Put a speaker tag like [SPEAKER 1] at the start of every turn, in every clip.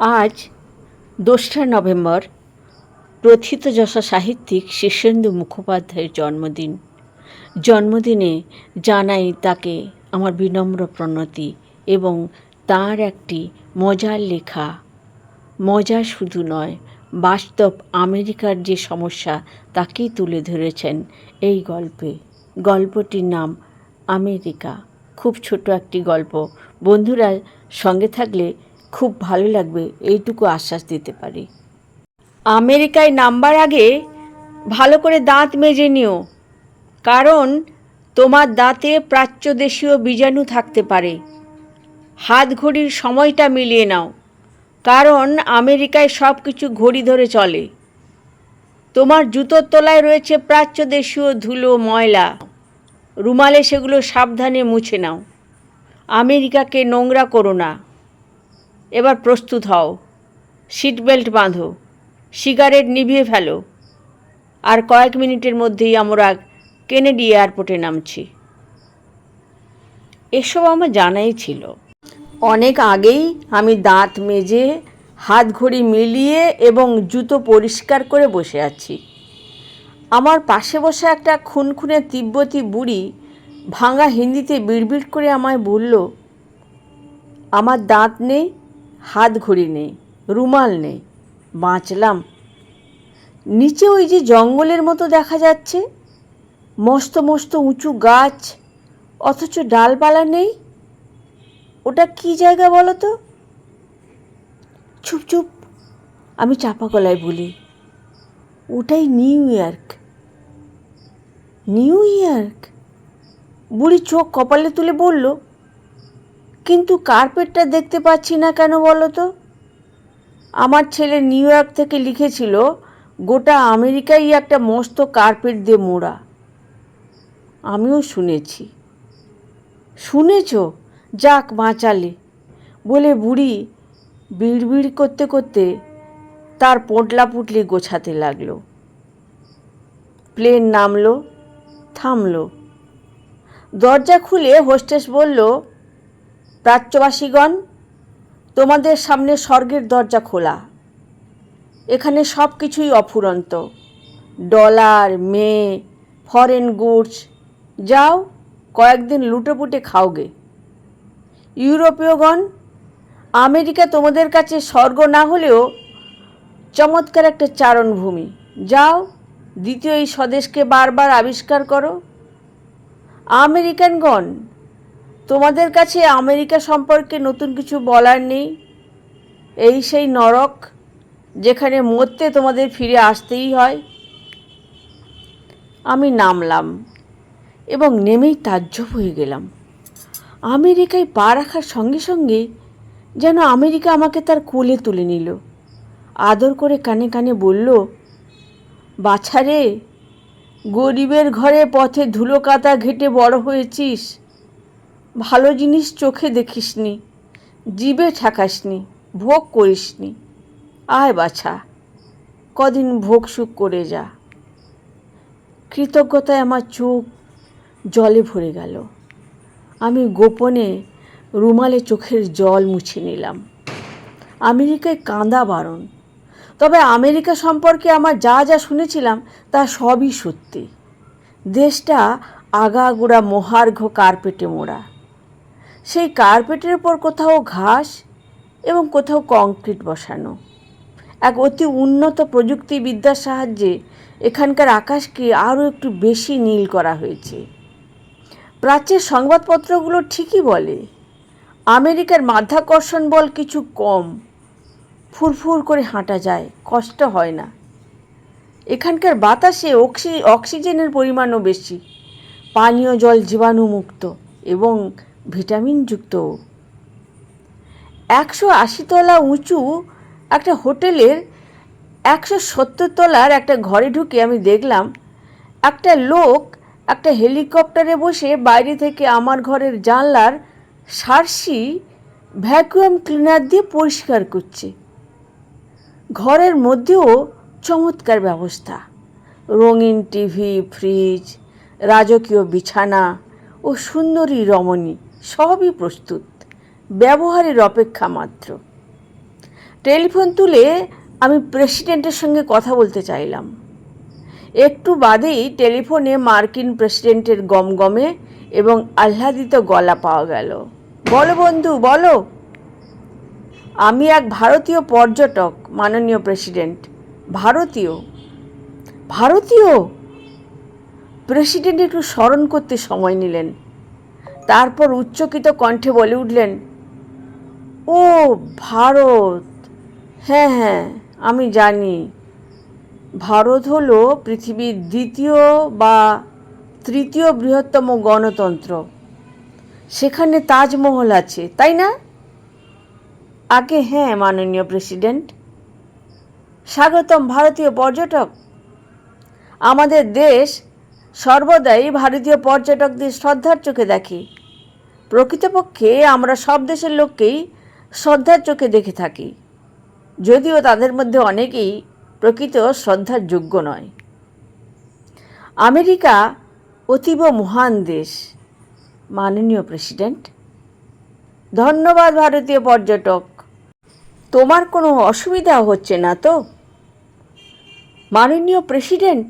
[SPEAKER 1] আজ দোসরা নভেম্বর প্রথিতযশা সাহিত্যিক শীর্ষেন্দু মুখোপাধ্যায়ের জন্মদিন। জন্মদিনে জানাই তাকে আমার বিনম্র প্রণতি এবং তার একটি মজার লেখা, মজা শুধু নয়, বাস্তব আমেরিকার যে সমস্যা তাকেই তুলে ধরেছেন এই গল্পে। গল্পটির নাম আমেরিকা। খুব ছোট একটি গল্প। বন্ধুরা সঙ্গে থাকলে খুব ভালো লাগবে, এইটুকু আশ্বাস দিতে পারি। আমেরিকায় নামবার আগে ভালো করে দাঁত মেজে নিও, কারণ তোমার দাঁতে প্রাচ্যদেশীয় বীজাণু থাকতে পারে। হাত ঘড়ির সময়টা মিলিয়ে নাও, কারণ আমেরিকায় সব কিছু ঘড়ি ধরে চলে। তোমার জুতোর তলায় রয়েছে প্রাচ্যদেশীয় ধুলো, ময়লা। রুমালে সেগুলো সাবধানে মুছে নাও। আমেরিকাকে নোংরা করো না। এবার প্রস্তুত হও। সিট বেল্ট বাঁধো। সিগারেট নিভিয়ে ফেলো। আর কয়েক মিনিটের মধ্যেই আমরা কেনেডি এয়ারপোর্টে নামছি। এসব আমার জানাই ছিল। অনেক আগেই আমি দাঁত মেজে, হাত ঘড়ি মিলিয়ে এবং জুতো পরিষ্কার করে বসে আছি। আমার পাশে বসে একটা খুনখুনে তিব্বতী বুড়ি ভাঙা হিন্দিতে বিড়বিড় করে আমায় বলল, আমার দাঁত নেই হাত ঘড়ি নেই, রুমাল নেই, বাঁচলাম। নিচে ওই যে জঙ্গলের মতো দেখা যাচ্ছে, মস্ত মস্ত উঁচু গাছ, অথচ ডালপালা নেই। ওটা কি জায়গা বলো তো? চুপ চুপ, আমি চাপা গলায় বলি, ওটাই নিউ ইয়র্ক। New York? বুড়ি চোখ কপালে তুলে বলল কিন্তু কার্পেটটা দেখতে পাচ্ছি না কেন বলো তো? আমার ছেলে নিউ ইয়র্ক থেকে লিখেছিল, গোটা আমেরিকাই একটা মস্ত কার্পেট দিয়ে মোড়া। আমিও শুনেছি। শুনেছ? যাক, বাঁচালে। বলে বুড়ি বিড়বিড় করতে করতে তার পোটলা পুটলি গোছাতে লাগল। প্লেন নামলো, থামলো। দরজা খুলে হোস্টেস বলল প্রাচ্যবাসীগণ তোমাদের সামনে স্বর্গের দরজা খোলা। এখানে সব কিছুই অফুরন্ত। ডলার মেয়ে ফরেন গুডস, যাও কয়েকদিন লুটেপুটে খাওগে। ইউরোপীয়গণ, আমেরিকা তোমাদের কাছে স্বর্গ না হলেও চমৎকার একটা চারণভূমি। যাও দ্বিতীয় এই স্বদেশকে বারবার আবিষ্কার করো। আমেরিকানগণ তোমাদের কাছে আমেরিকা সম্পর্কে নতুন কিছু বলার নেই? এই সেই নরক, যেখানে মরতে তোমাদের ফিরে আসতেই হয়। আমি নামলাম এবং নেমেই তাজ্জব হয়ে গেলাম। আমেরিকায় পা রাখার সঙ্গে সঙ্গে যেন আমেরিকা আমাকে তার কোলে তুলে নিল। আদর করে কানে কানে বলল বাছারে গরিবের ঘরে পথে ধুলো কাতা ঘেটে বড় হয়েছিস। ভালো জিনিস চোখে দেখিসনি, জিবে ঠাকাসনি, ভোগ করিসনি। আয় বাছা, কদিন ভোগ সুখ করে যা। কৃতজ্ঞতায় আমার চোখ জলে ভরে গেল। আমি গোপনে রুমালে চোখের জল মুছে নিলাম। আমেরিকায় কাঁদা বারণ। তবে আমেরিকা সম্পর্কে আমার যা যা শুনেছিলাম, তা সবই সত্যি। দেশটা আগাগোড়া মহার্ঘ কার্পেটে মোড়া। সেই কার্পেটের ওপর কোথাও ঘাস এবং কোথাও কংক্রিট বসানো। এক অতি উন্নত প্রযুক্তিবিদ্যার সাহায্যে এখানকার আকাশকে আরও একটু বেশি নীল করা হয়েছে। প্রাচ্যের সংবাদপত্রগুলো ঠিকই বলে, আমেরিকার মাধ্যাকর্ষণ বল কিছু কম। ফুরফুর করে হাঁটা যায়, কষ্ট হয় না। এখানকার বাতাসে অক্সি, অক্সিজেনের পরিমাণও বেশি। পানীয় জল জীবাণুমুক্ত এবং ভিটামিনযুক্ত। একশো আশি তলা উঁচু একটা হোটেলের একশো সত্তর তলার একটা ঘরে ঢুকে আমি দেখলাম, একটা লোক একটা হেলিকপ্টারে বসে বাইরে থেকে আমার ঘরের জানলার সার্সি ভ্যাকুয়াম ক্লিনার দিয়ে পরিষ্কার করছে। ঘরের মধ্যেও চমৎকার ব্যবস্থা। রঙিন টিভি, ফ্রিজ, রাজকীয় বিছানা ও সুন্দরী রমণী। সবই প্রস্তুত। ব্যবহারের অপেক্ষা মাত্র। টেলিফোন তুলে আমি প্রেসিডেন্টের সঙ্গে কথা বলতে চাইলাম। একটু বাদেই টেলিফোনে মার্কিন প্রেসিডেন্টের গমগমে এবং আহ্লাদিত গলা পাওয়া গেল। বলো বন্ধু, বলো। আমি এক ভারতীয় পর্যটক, মাননীয় প্রেসিডেন্ট। ভারতীয়? ভারতীয়? প্রেসিডেন্ট একটু স্মরণ করতে সময় নিলেন। তারপর উচ্চকিত কণ্ঠে বলে উঠলেন, ও ভারত হ্যাঁ হ্যাঁ আমি জানি। ভারত হলো পৃথিবীর দ্বিতীয় বা তৃতীয় বৃহত্তম গণতন্ত্র। সেখানে তাজমহল আছে, তাই না? আগে হ্যাঁ মাননীয় প্রেসিডেন্ট। স্বাগতম, ভারতীয় পর্যটক। আমাদের দেশ সর্বদাই ভারতীয় পর্যটকদের শ্রদ্ধার চোখে দেখে। প্রকৃতপক্ষে আমরা সব দেশের লোককেই শ্রদ্ধার চোখে দেখে থাকি। যদিও তাদের মধ্যে অনেকেই প্রকৃত শ্রদ্ধার যোগ্য নয়। আমেরিকা অতীব মহান দেশ। মাননীয় প্রেসিডেন্ট, ধন্যবাদ ভারতীয় পর্যটক। তোমার কোনো অসুবিধা হচ্ছে না তো? মাননীয় প্রেসিডেন্ট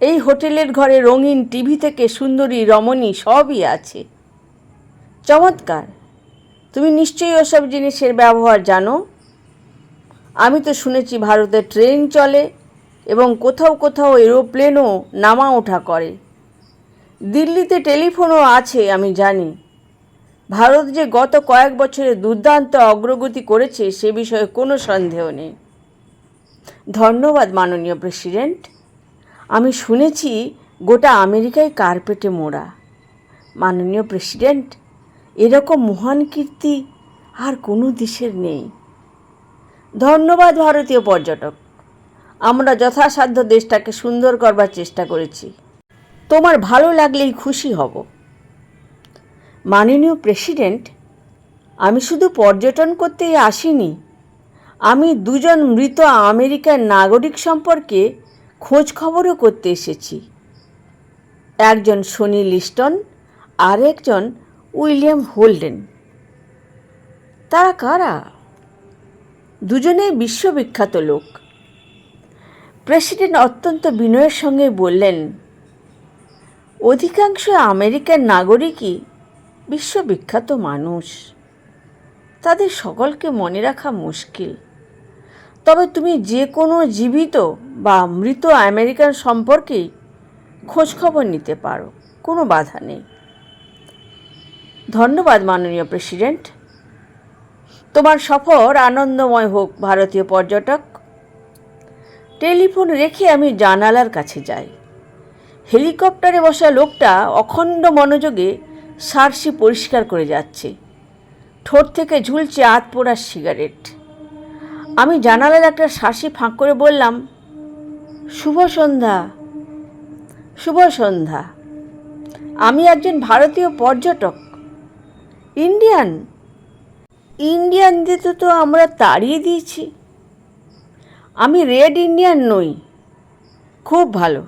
[SPEAKER 1] এই হোটেলের ঘরে রঙিন টিভি থেকে সুন্দরী রমণী সবই আছে। চমৎকার। তুমি নিশ্চয়ই ওসব জিনিসের ব্যবহার জানো? আমি তো শুনেছি ভারতে ট্রেন চলে এবং কোথাও কোথাও এরোপ্লেনও নামা ওঠা করে। দিল্লিতে টেলিফোনও আছে, আমি জানি। ভারত যে গত কয়েক বছরে দুর্দান্ত অগ্রগতি করেছে, সে বিষয়ে কোনো সন্দেহ নেই। ধন্যবাদ, মাননীয় প্রেসিডেন্ট। আমি শুনেছি গোটা আমেরিকায় কার্পেটে মোড়া। মাননীয় প্রেসিডেন্ট, এরকম মহান কীর্তি আর কোনো দেশের নেই। ধন্যবাদ ভারতীয় পর্যটক। আমরা যথাসাধ্য দেশটাকে সুন্দর করবার চেষ্টা করেছি। তোমার ভালো লাগলেই খুশি হব। মাননীয় প্রেসিডেন্ট, আমি শুধু পর্যটন করতেই আসিনি। আমি দুজন মৃত আমেরিকার নাগরিক সম্পর্কে খোঁজ খবরও করতে এসেছি। একজন সনি লিস্টন, আর একজন উইলিয়াম হোল্ডেন। তারা কারা? দুজনেই বিশ্ববিখ্যাত লোক। প্রেসিডেন্ট অত্যন্ত বিনয়ের সঙ্গে বললেন, অধিকাংশ আমেরিকার নাগরিকই বিশ্ববিখ্যাত মানুষ। তাদের সকলকে মনে রাখা মুশকিল। তবে তুমি যে কোনো জীবিত বা মৃত আমেরিকান সম্পর্কেই খোঁজখবর নিতে পারো, কোনো বাধা নেই। ধন্যবাদ, মাননীয় প্রেসিডেন্ট। তোমার সফর আনন্দময় হোক, ভারতীয় পর্যটক। টেলিফোন রেখে আমি জানালার কাছে যাই। হেলিকপ্টারে বসা লোকটা অখণ্ড মনোযোগে সারসি পরিষ্কার করে যাচ্ছে। ঠোঁট থেকে ঝুলছে আত পোড়ার সিগারেট। আমি জানালার একটা শাসি ফাঁক করে বললাম, শুভ সন্ধ্যা শুভ সন্ধ্যা। আমি একজন ভারতীয় পর্যটক। ইন্ডিয়ান? ইন্ডিয়ানদের তো আমরা তাড়িয়ে দিয়েছি। আমি রেড ইন্ডিয়ান নই। খুব ভালো।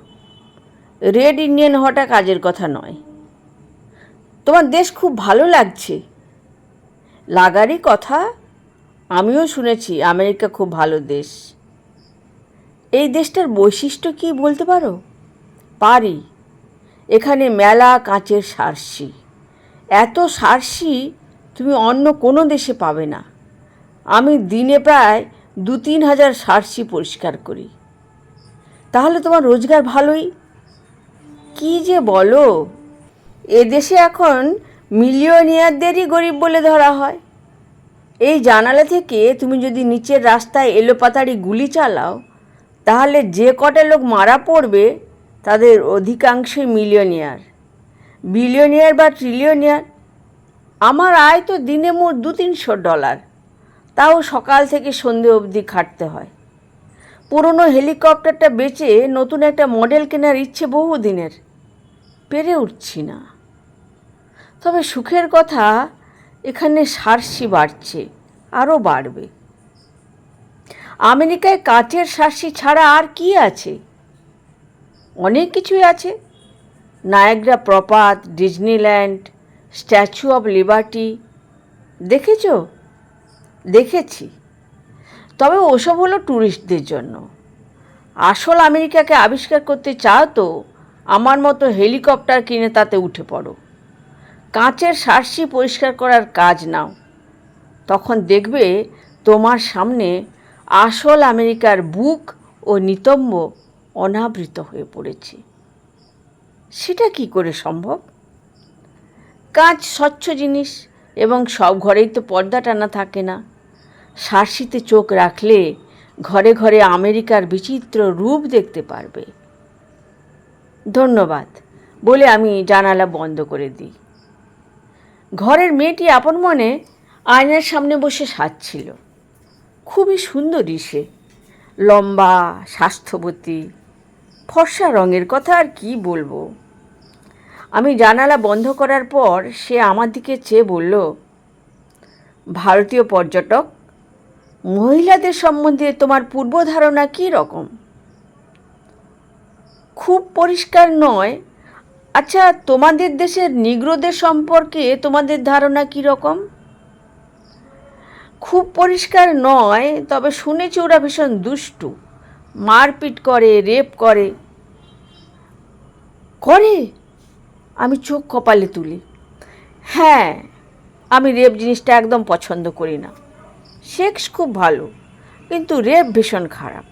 [SPEAKER 1] রেড ইন্ডিয়ান হওয়াটা কাজের কথা নয়। তোমার দেশ খুব ভালো লাগছে। লাগারই কথা আমিও শুনেছি আমেরিকা খুব ভালো দেশ। এই দেশটার বৈশিষ্ট্য কি বলতে পারো? পারি। এখানে মেলা কাঁচের সারসি। এত সারসি তুমি অন্য কোনো দেশে পাবে না। আমি দিনে প্রায় দু তিন হাজার সারসি পরিষ্কার করি। তাহলে তোমার রোজগার ভালোই? কি যে বলো? এদেশে এখন মিলিয়নিয়ারদেরই গরিব বলে ধরা হয়। এই জানালা থেকে তুমি যদি নিচের রাস্তায় এলোপাতাড়ি গুলি চালাও, তাহলে যে কটা লোক মারা পড়বে, তাদের অধিকাংশই মিলিয়নিয়ার। বিলিয়নিয়ার বা ট্রিলিয়নিয়ার? আমার আয় তো দিনে মোট দু তিনশো ডলার। তাও সকাল থেকে সন্ধে অবধি খাটতে হয়। পুরনো হেলিকপ্টারটা বেচে নতুন একটা মডেল কেনার ইচ্ছে বহু দিনের পেরে উঠছি না। তবে সুখের কথা এখানে সারসি বাড়ছে আরও বাড়বে। আমেরিকায় কাচের সারসি ছাড়া আর কি আছে? অনেক কিছুই আছে। নায়াগ্রা প্রপাত, ডিজনিল্যান্ড, স্ট্যাচু অফ লিবার্টি। দেখেছ? দেখেছি। তবে ওসব হলো ট্যুরিস্টদের জন্য। আসল আমেরিকাকে আবিষ্কার করতে চাও তো, আমার মতো হেলিকপ্টার কিনে তাতে উঠে পড়ো। কাঁচের সার্সি পরিষ্কার করার কাজ নাও। তখন দেখবে তোমার সামনে আসল আমেরিকার বুক ও নিতম্ব অনাবৃত হয়ে পড়েছে। সেটা কি করে সম্ভব? কাঁচ স্বচ্ছ জিনিস এবং সব ঘরেই তো পর্দা টানা থাকে না। সার্সিতে চোখ রাখলে ঘরে ঘরে আমেরিকার বিচিত্র রূপ দেখতে পারবে। ধন্যবাদ, বলে আমি জানালা বন্ধ করে দিই। ঘরের মেয়েটি আপন মনে আয়নার সামনে বসে সাজছিল। খুবই সুন্দরী সে। লম্বা, স্বাস্থ্যবতী, ফর্সা রঙের কথা আর কি বলব। আমি জানালা বন্ধ করার পর সে আমার দিকে চেয়ে বলল, ভারতীয় পর্যটক, মহিলাদের সম্বন্ধে তোমার পূর্ব ধারণা কী রকম? খুব পরিষ্কার নয় আচ্ছা তোমাদের দেশের নিগ্রোদের সম্পর্কে তোমাদের ধারণা কী রকম? খুব পরিষ্কার নয়, তবে শুনেছি ওরা ভীষণ দুষ্টু। মারপিট করে, রেপ করে। করে? আমি চোখ কপালে তুলি। হ্যাঁ আমি রেপ জিনিসটা একদম পছন্দ করি না। সেক্স খুব ভালো, কিন্তু রেপ ভীষণ খারাপ।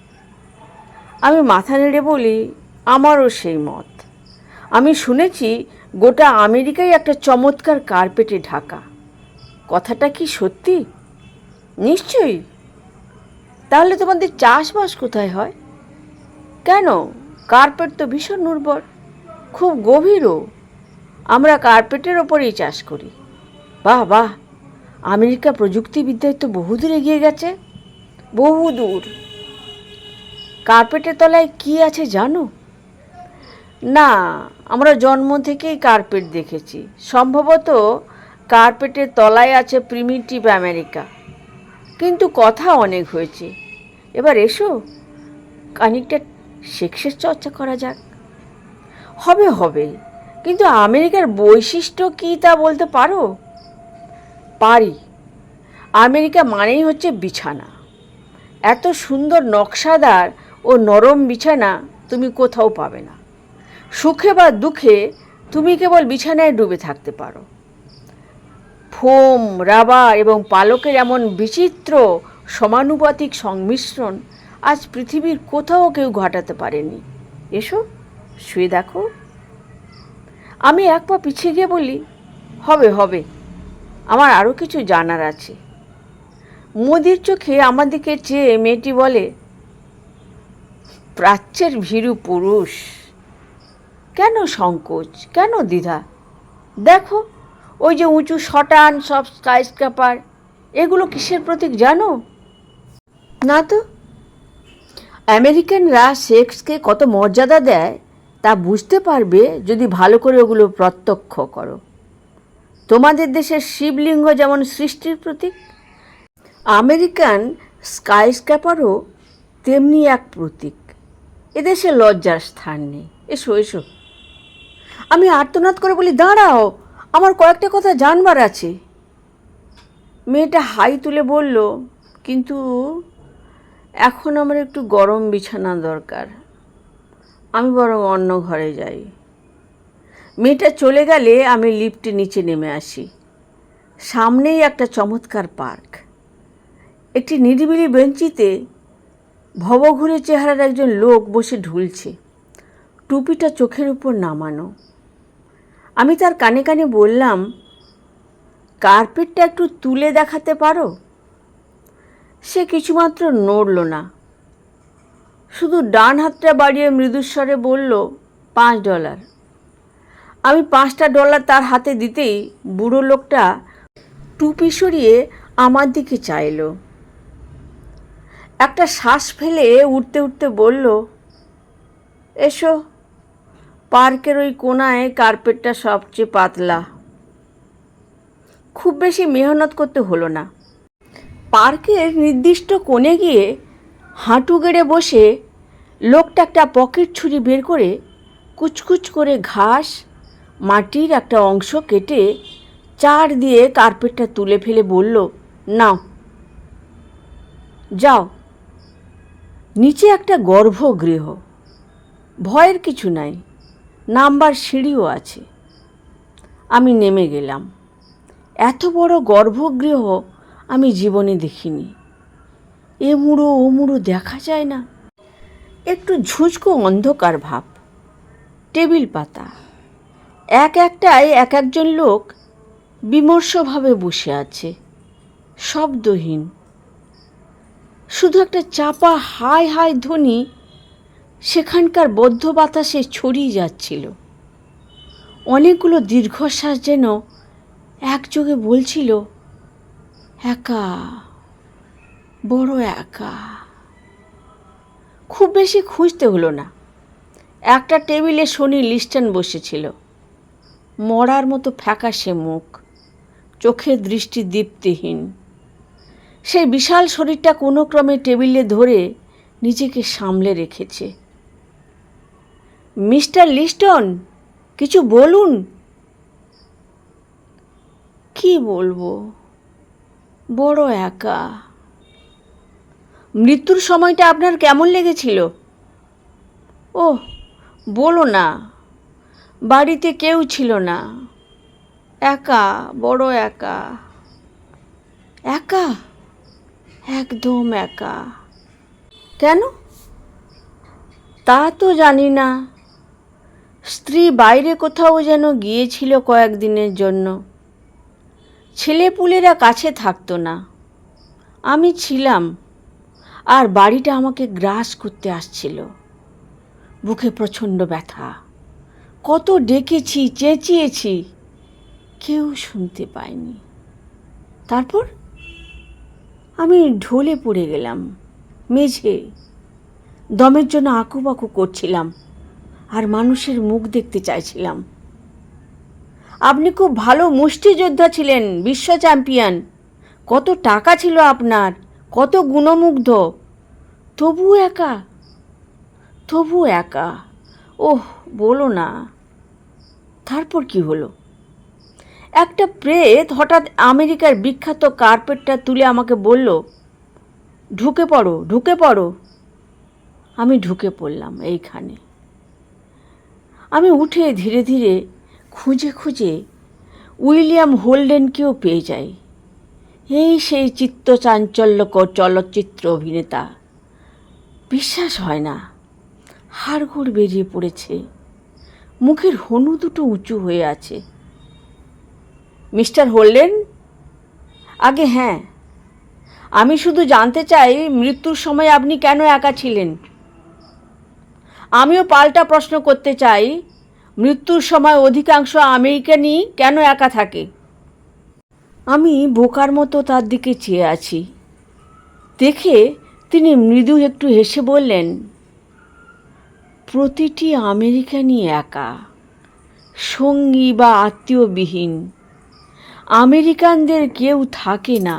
[SPEAKER 1] আমি মাথা নেড়ে বলি, আমারও সেই মত। আমি শুনেছি গোটা আমেরিকায় একটা চমৎকার কার্পেটে ঢাকা। কথাটা কি সত্যি? নিশ্চয়ই। তাহলে তোমাদের চাষবাস কোথায় হয়? কেন? কার্পেট তো ভীষণ উর্বর, খুব গভীরও। আমরা কার্পেটের ওপরেই চাষ করি। বাহ বাহ! আমেরিকা প্রযুক্তিবিদ্যায় তো বহুদূর এগিয়ে গেছে। বহু দূর কার্পেটের তলায় কি আছে জানো? না, আমরা জন্ম থেকেই কার্পেট দেখেছি। সম্ভবত কার্পেটের তলায় আছে প্রিমিটিভ আমেরিকা। কিন্তু কথা অনেক হয়েছে। এবার এসো, খানিকটা সেক্সের চর্চা করা যাক। হবে হবে। কিন্তু আমেরিকার বৈশিষ্ট্য কী তা বলতে পারো? পারি। আমেরিকা মানেই হচ্ছে বিছানা। এত সুন্দর নকশাদার ও নরম বিছানা তুমি কোথাও পাবে না। সুখে বা দুঃখে তুমি কেবল বিছানায় ডুবে থাকতে পারো। ফোম রাবা এবং পালকের এমন বিচিত্র সমানুপাতিক সংমিশ্রণ আজ পৃথিবীর কোথাও কেউ ঘটাতে পারেনি। এসো, শুয়ে দেখো। আমি এক পা পিছিয়ে গিয়ে বলি, হবে হবে। আমার আরও কিছু জানার আছে। মোদির চোখে আমার দিকে চেয়ে মেয়েটি বলে, প্রাচ্যের ভীরু পুরুষ। কেন সংকোচ? কেন দ্বিধা? দেখো, ওই যে উঁচু শটান, সব স্কাইস্ক্রাপার এগুলো কিসের প্রতীক জানো? না তো? আমেরিকানরা সেক্সকে কত মর্যাদা দেয় তা বুঝতে পারবে যদি ভালো করে ওগুলো প্রত্যক্ষ করো। তোমাদের দেশের শিবলিঙ্গ যেমন সৃষ্টির প্রতীক, আমেরিকান স্কাইস্ক্র্যাপারও তেমনি এক প্রতীক। এদেশে লজ্জার স্থান নেই। এসো এসো। আমি আর্তনাদ করে বলি, দাঁড়াও, আমার কয়েকটা কথা জানবার আছে। মেয়েটা হাই তুলে বলল, কিন্তু এখন আমার একটু গরম বিছানা দরকার। আমি বরং অন্য ঘরে যাই। মেয়েটা চলে গেলে আমি লিফটে নিচে নেমে আসি। সামনেই একটা চমৎকার পার্ক। একটি নিরিবিলি বেঞ্চিতে ভবঘুরে চেহারার একজন লোক বসে ঢুলছে। টুপিটা চোখের উপর নামানো। আমি তার কানে কানে বললাম, কার্পেটটা একটু তুলে দেখাতে পারো? সে কিছুমাত্র নড়ল না। শুধু ডান হাতটা বাড়িয়ে মৃদুস্বরে বলল, পাঁচ ডলার। আমি পাঁচটা ডলার তার হাতে দিতেই বুড়ো লোকটা টুপি সরিয়ে আমার দিকে চাইল। একটা শ্বাস ফেলে উঠতে উঠতে বলল, এসো। পার্কের ওই কোনায় কার্পেটটা সবচেয়ে পাতলা। খুব বেশি মেহনত করতে হলো না। পার্কের নির্দিষ্ট কোণে গিয়ে হাঁটু গেড়ে বসে লোকটা একটা পকেট ছুরি বের করে কুচকুচ করে ঘাস, মাটির একটা অংশ কেটে চার দিয়ে কার্পেটটা তুলে ফেলে বলল, নাও, যাও। নিচে একটা গর্ভগৃহ। ভয়ের কিছু নাই। নাম্বার সিঁড়িও আছে। আমি নেমে গেলাম। এত বড় গর্ভগৃহ আমি জীবনে দেখিনি। এ মুড়ো ও মুড়ো দেখা যায় না। একটু ঝুঁচকো অন্ধকার ভাব। টেবিল পাতা। এক একটায় এক একজন লোক বিমর্ষভাবে বসে আছে। শব্দহীন। শুধু একটা চাপা হাই হাই ধ্বনি সেখানকার বদ্ধ বাতাসে ছড়িয়ে যাচ্ছিল। অনেকগুলো দীর্ঘশ্বাস যেন একযোগে বলছিল, একা, বড় একা। খুব বেশি খুঁজতে হলো না। একটা টেবিলে শনি লিস্টান বসেছিল। মরার মতো ফ্যাকাশে মুখ চোখের দৃষ্টি দীপ্তিহীন। সেই বিশাল শরীরটা কোনো ক্রমে টেবিলে ধরে নিজেকে সামলে রেখেছে। মিস্টার লিস্টন, কিছু বলুন। কি বলব? বড় একা। মৃত্যুর সময়টা আপনার কেমন লেগেছিল? ও বলো না। বাড়িতে কেউ ছিল না। একা, বড় একা। একা? একদম একা। কেন? তা তো জানি না। স্ত্রী বাইরে কোথাও যেন গিয়েছিল কয়েকদিনের জন্য। ছেলেপুলেরা কাছে থাকতো না। আমি ছিলাম আর বাড়িটা আমাকে গ্রাস করতে আসছিল। বুকে প্রচণ্ড ব্যথা। কত ডেকেছি, চেঁচিয়েছি, কেউ শুনতে পায়নি। তারপর আমি ঢলে পড়ে গেলাম, মেঝে। দমের জন্য আঁকুবাকু করছিলাম। আর মানুষের মুখ দেখতে চাইছিলাম। আপনি খুব ভালো মুষ্টিযোদ্ধা ছিলেন, বিশ্ব চ্যাম্পিয়ন। কত টাকা ছিল আপনার, কত গুণমুগ্ধ। তবু একা তবু একা। ওহ, বলো না। তারপর কি হলো? একটা প্রেত হঠাৎ আমেরিকার বিখ্যাত কার্পেটটা তুলে আমাকে বলল, ঢুকে পড়ো ঢুকে পড়ো। আমি ঢুকে পড়লাম এইখানে। আমি উঠে ধীরে ধীরে খুঁজে খুঁজে উইলিয়াম হোল্ডেনকেও পেয়ে যাই। এই সেই চিত্তচাঞ্চল্যকর চলচ্চিত্র অভিনেতা। বিশ্বাস হয় না, হাড়গোড় বেরিয়ে পড়েছে। মুখের হনু দুটো উঁচু হয়ে আছে। Mister Holden? আগে হ্যাঁ। আমি শুধু জানতে চাই, মৃত্যুর সময় আপনি কেন একা ছিলেন? আমিও পাল্টা প্রশ্ন করতে চাই। মৃত্যুর সময় অধিকাংশ আমেরিকানই কেন একা থাকে? আমি বোকার মতো তার দিকে চেয়ে আছি। দেখে তিনি মৃদু একটু হেসে বললেন, প্রতিটি আমেরিকানই একা। সঙ্গী বা আত্মীয়বিহীন। আমেরিকানদের কেউ থাকে না।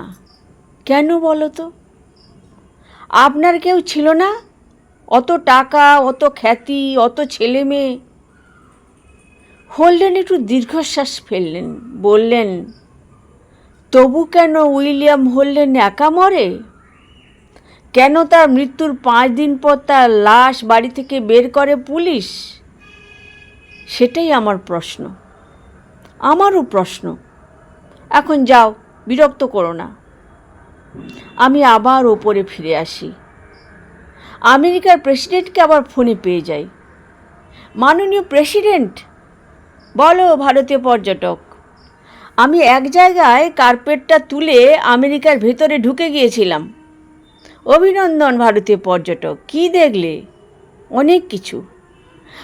[SPEAKER 1] কেন বলো তো? আপনার কেউ ছিল না? অত টাকা, অত খ্যাতি, অত ছেলে মেয়ে। হোল্ডেন একটু দীর্ঘশ্বাস ফেললেন, বললেন, তবু কেন উইলিয়াম হোল্ডেন একা মরে? কেন তার মৃত্যুর পাঁচ দিন পর তার লাশ বাড়ি থেকে বের করে পুলিশ? সেটাই আমার প্রশ্ন। আমারও প্রশ্ন। এখন যাও, বিরক্ত করো না। আমি আবার ওপরে ফিরে আসি। আমেরিকার প্রেসিডেন্টকে আবার ফোনে পেয়ে যাই মাননীয় প্রেসিডেন্ট? বলো, ভারতীয় পর্যটক। আমি এক জায়গায় কার্পেটটা তুলে আমেরিকার ভেতরে ঢুকে গিয়েছিলাম। অভিনন্দন, ভারতীয় পর্যটক। কি দেখলে? অনেক কিছু।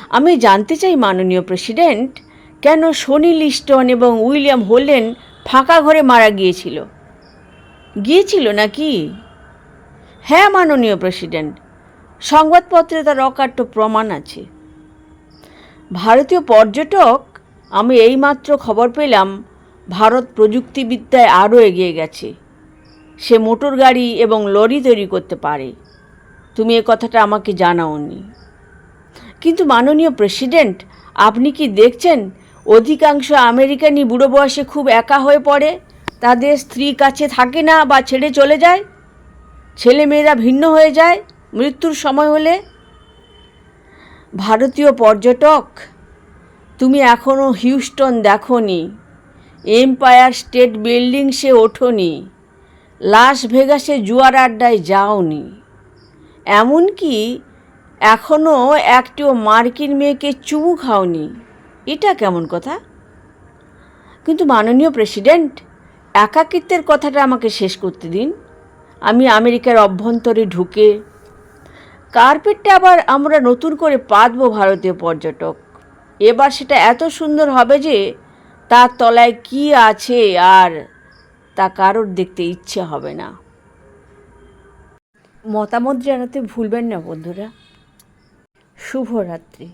[SPEAKER 1] আমি জানতে চাই, মাননীয় প্রেসিডেন্ট, কেন সনি লিস্টন এবং উইলিয়াম হোলেন ফাঁকা ঘরে মারা গিয়েছিল? গিয়েছিল নাকি? হ্যাঁ মাননীয় প্রেসিডেন্ট। সংবাদপত্রে তার অকাট্য প্রমাণ আছে। ভারতীয় পর্যটক, আমি এইমাত্র খবর পেলাম, ভারত প্রযুক্তিবিদ্যায় আরও এগিয়ে গেছে। সে মোটর গাড়ি এবং লরি তৈরি করতে পারে। তুমি এ কথাটা আমাকে জানাওনি। কিন্তু মাননীয় প্রেসিডেন্ট, আপনি কি দেখছেন, অধিকাংশ আমেরিকানই বুড়ো বয়সে খুব একা হয়ে পড়ে, তাদের স্ত্রী কাছে থাকে না বা ছেড়ে চলে যায়? ছেলে মেয়েরা ভিন্ন হয়ে যায়? মৃত্যুর সময় হলে? ভারতীয় পর্যটক, তুমি এখনও হিউস্টন দেখনি। এম্পায়ার স্টেট বিল্ডিং সে ওঠোনি। লাস ভেগাসে জুয়ার আড্ডায় যাওনি। এমনকি এখনও একটিও মার্কিন মেয়েকে চুমু খাওনি। এটা কেমন কথা? কিন্তু মাননীয় প্রেসিডেন্ট, একাকিত্বের কথাটা আমাকে শেষ করতে দিন। আমি আমেরিকার অভ্যন্তরে ঢুকে কার্পেটটা আবার আমরা নতুন করে পাতবো ভারতীয় পর্যটক। এবার সেটা এত সুন্দর হবে যে, তার তলায় কি আছে আর তা কারোর দেখতে ইচ্ছে হবে না। মতামত জানাতে ভুলবেন না বন্ধুরা। শুভরাত্রি।